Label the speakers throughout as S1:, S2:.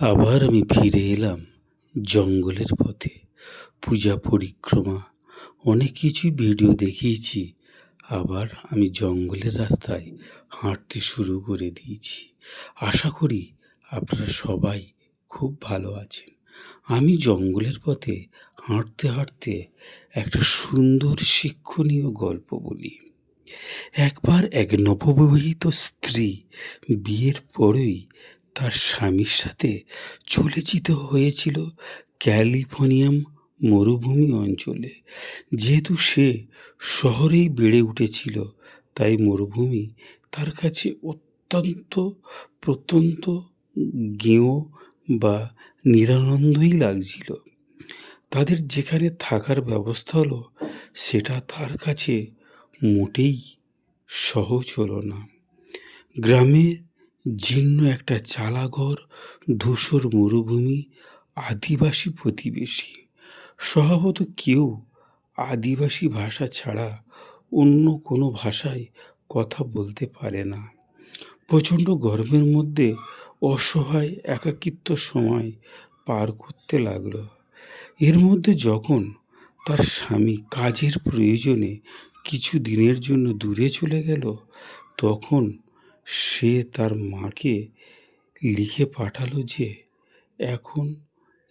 S1: আবার আমি ফিরে এলাম জঙ্গলের পথে। পূজা পরিক্রমা, অনেক কিছুই ভিডিও দেখিয়েছি। আবার আমি জঙ্গলের রাস্তায় হাঁটতে শুরু করে দিয়েছি। আশা করি আপনারা সবাই খুব ভালো আছেন। আমি জঙ্গলের পথে হাঁটতে হাঁটতে একটা সুন্দর শিক্ষণীয় গল্প বলি। একবার এক নববিবাহিত স্ত্রী বিয়ের পরেই তার স্বামীর সাথে চলে যেতে হয়েছিল ক্যালিফোর্নিয়াম মরুভূমি অঞ্চলে। যেহেতু সে শহরেই বেড়ে উঠেছিল, তাই মরুভূমি তার কাছে অত্যন্ত প্রত্যন্ত, গেঁয়ো বা নিরানন্দই লাগছিল। তাদের যেখানে থাকার ব্যবস্থা হলো, সেটা তার কাছে মোটেই সহজ হলো না। গ্রামে জীর্ণ একটা চালাঘর, ধূসর মরুভূমি, আদিবাসী প্রতিবেশী। স্বভাবত কেউ আদিবাসী ভাষা ছাড়া অন্য কোনো ভাষায় কথা বলতে পারে না। প্রচণ্ড গর্বের মধ্যে অসহায় একাকিত্ব সময় পার করতে লাগল। এর মধ্যে যখন তার স্বামী কাজের প্রয়োজনে কিছু দিনের জন্য দূরে চলে গেল, তখন সে তার মাকে লিখে পাঠালো যে, এখন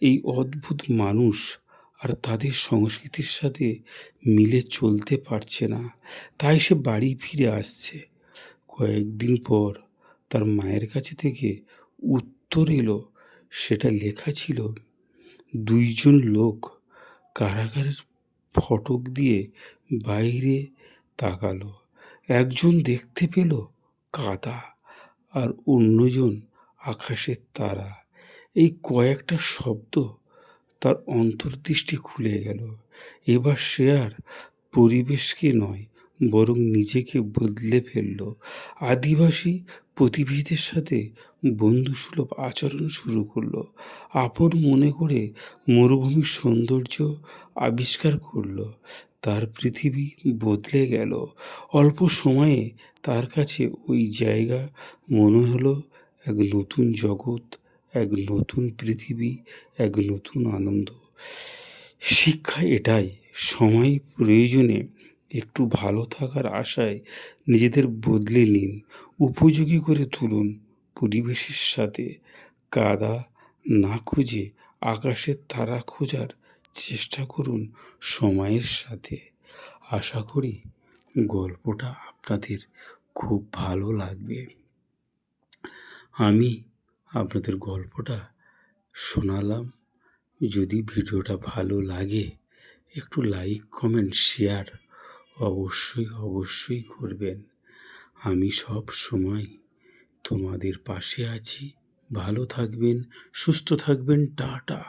S1: এই অদ্ভুত মানুষ আর তাদের সংস্কৃতির সাথে মিলে চলতে পারছে না। তাই সে বাড়ি ফিরে আসছে। কয়েকদিন পর তার মায়ের কাছে থেকে উত্তর এলো, সেটা লেখা ছিল, দুইজন লোক কারাগারের ফটক দিয়ে বাইরে তাকালো। একজন দেখতে পেল কাদা আর অন্যজন আকাশের তারা। এই কয়েকটা শব্দ তার অন্তর্দৃষ্টি খুলে গেল। এবার সে আর পরিবেশকে নয়, বরং নিজেকে বদলে ফেলল। আদিবাসী প্রতিবেশীদের সাথে বন্ধুসুলভ আচরণ শুরু করল। আপন মনে করে মরুভূমির সৌন্দর্য আবিষ্কার করল। তার পৃথিবী বদলে গেল। অল্প সময়ে তার কাছে ওই জায়গা মনে হলো, এক নতুন জগৎ, এক নতুন পৃথিবী, এক নতুন আনন্দ। শিক্ষা এটাই, সময় প্রয়োজনে একটু ভালো থাকার আশায় নিজেদের বদলে নিন, উপযোগী করে তুলুন পরিবেশের সাথে। কাদা না খুঁজে আকাশের তারা খোঁজার চেষ্টা করুন সময়ের সাথে। আশা করি গল্পটা আপনাদের খুব ভালো লাগবে। আমি আপনাদের গল্পটা শোনালাম। যদি ভিডিওটা ভালো লাগে, একটু লাইক, কমেন্ট, শেয়ার অবশ্যই অবশ্যই করবেন। আমি সব সময় তোমাদের পাশে আছি। ভালো থাকবেন, সুস্থ থাকবেন, টাটা।